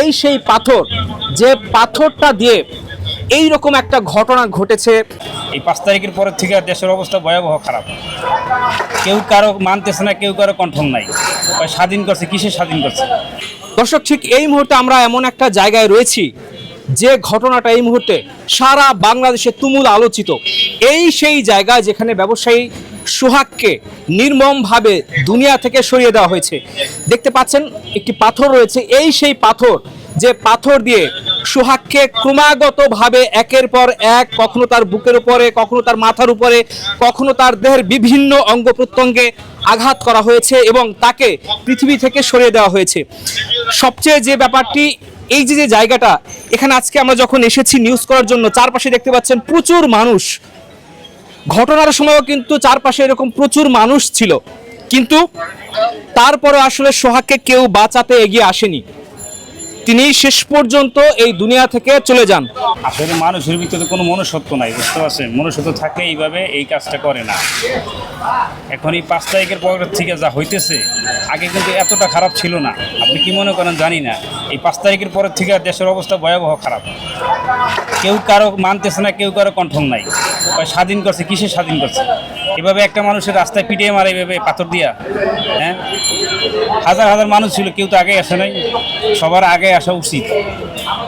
এই সেই পাথর যে পাথরটা দিয়ে এই রকম একটা ঘটনা ঘটেছে। এই পাঁচ তারিখের পরের থেকে দেশের অবস্থা ভয়াবহ খারাপ। কেউ কারও মানতেছে না কেউ কারও কন্ট্রোল নাই। স্বাধীন করছে কিসে স্বাধীন করছে? দর্শক ঠিক এই মুহূর্তে আমরা এমন একটা জায়গায় রয়েছি যে ঘটনাটা এই মুহূর্তে সারা বাংলাদেশে তুমুল আলোচিত। এই সেই জায়গা যেখানে ব্যবসায়ী সোহাগকে নির্মমভাবে দুনিয়া থেকে সরিয়ে দেওয়া হয়েছে। দেখতে পাচ্ছেন, একটি পাথর রয়েছে। এই সেই পাথর, যে পাথর দিয়ে সোহাগকে ক্রমাগতভাবে একের পর এক, কখনো তার বুকের উপরে, কখনো তার মাথার উপরে, কখনো তার দেহের বিভিন্ন অঙ্গ প্রত্যঙ্গে আঘাত করা হয়েছে এবং তাকে পৃথিবী থেকে সরিয়ে দেওয়া হয়েছে। সবচেয়ে যে ব্যাপারটি, এই যে যে জায়গাটা, এখানে আজকে আমরা যখন এসেছি নিউজ করার জন্য, চারপাশে দেখতে পাচ্ছেন প্রচুর মানুষ ঘটনার সময়ও কিন্তু চারপাশে এরকম প্রচুর মানুষ ছিল। কিন্তু তারপরে আসলে সোহাগকে কেউ বাঁচাতে এগিয়ে আসেনি। তিনি শেষ পর্যন্ত এই দুনিয়া থেকে চলে যান। আসলে মানুষের ভিতরে কোনো মনুষ্যত্ব নাই, বুঝতে পারছেন? মনুষ্যত্ব থাকে এইভাবে এই কাজটা করে না। এখন এই পাঁচ তারিখের পর থেকে যা হইতেছে আগে কিন্তু এতটা খারাপ ছিল না। আপনি কি মনে করেন জানি না। এই পাঁচ তারিখের পরের থেকে দেশের অবস্থা ভয়াবহ খারাপ। কেউ কারও মানতেছে না, কেউ কারও কন্ট্রোল নাই। স্বাধীন করছে কিসে স্বাধীন করছে? এভাবে একটা মানুষের রাস্তায় পিটিয়ে মারে এভাবে পাথর দিয়া হ্যাঁ? হাজার হাজার মানুষ ছিল, কেউ তো আগে আসে নাই। সবার আগে আসা উচিত।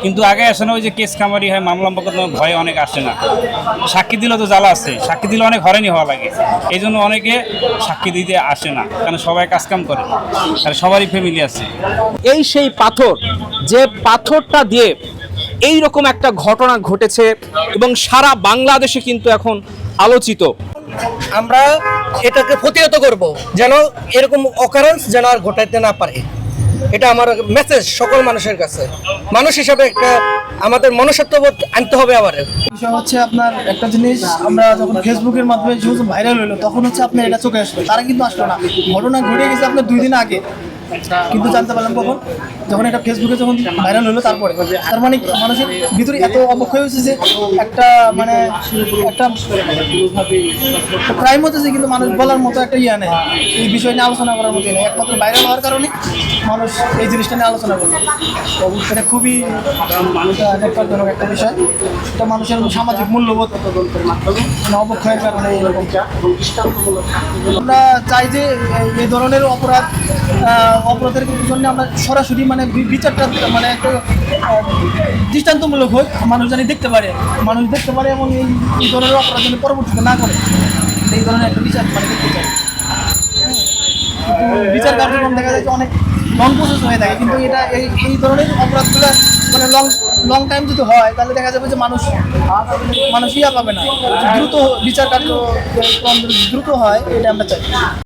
কিন্তু আগে আসে না ওই যে কেস কামারি হয় মামলা মোকদ্দমা ভয়ে অনেক আসে না। সাক্ষী দিলে তো জ্বালা আছে। সাক্ষী দিলে অনেক হরেনি হওয়া লাগে। এই জন্য অনেকে সাক্ষী দিতে আসে না কারণ সবাই কাজকাম করে। আর সবারই ফ্যামিলি আছে। এই সেই পাথর যে পাথরটা দিয়ে এই রকম একটা ঘটনা ঘটেছে এবং সারা বাংলাদেশে কিন্তু এখন আলোচিত। আমরা এটাকে প্রতিহত করব যেন এরকম অকারেন্স যেন আর ঘটাইতে না পারে। এটা আমার মেসেজ সকল মানুষের কাছে। মানুষ হিসাবে একটা আমাদের মনুষ্যত্ববোধ আনতে হবে আবার। বিষয় হচ্ছে আপনার একটা জিনিস, আমরা যখন ফেসবুকের মাধ্যমে ভাইরাল হলো, তখন হচ্ছে আপনার এটা চোখে আসলো। তারা কিন্তু আসলো না। ঘটনা ঘটে গেছে আপনার দুই দিন আগে। কিন্তু জানতে পারলাম কখন? যখন এটা ফেসবুকে যখন ভাইরাল হলো তারপরে। তার মানে মানুষের ভিতরে এত অবক্ষয় হয়েছে যে একটা মানে একটা ক্রাইম হতেছে কিন্তু মানুষ বলার মতো একটা ইয়ে নেই। এই বিষয় নিয়ে আলোচনা করার মতো নেই। একমাত্র ভাইরাল হওয়ার কারণে মানুষ এই জিনিসটা নিয়ে আলোচনা করবে এটা খুবই নেটওয়ার্কজনক একটা বিষয়। এটা মানুষের সামাজিক মূল্যবোধ মানে অবক্ষয়ের কারণে এরকম আমরা চাই যে এই- ধরনের অপরাধ অপরাধের জন্য আমরা সরাসরি মানে বিচারটা মানে একটা দৃষ্টান্তমূলক হোক, মানুষ জানি দেখতে পারে, মানুষ দেখতে পারে এবং এই ধরনের অপরাধ যেন পরবর্তীতে না করে। এই ধরনের একটা বিচার মানে দেখতে চাই। বিচার কার্যক্রম দেখা যায় যে অনেক লং প্রসেস হয়ে থাকে, কিন্তু এটা এই এই ধরনের অপরাধগুলো মানে লং লং টাইম যদি হয়, তাহলে দেখা যাবে যে মানুষ মানুষ ইয়া পাবে না। দ্রুত বিচার কার্যক্রম দ্রুত হয়, এটা আমরা চাই।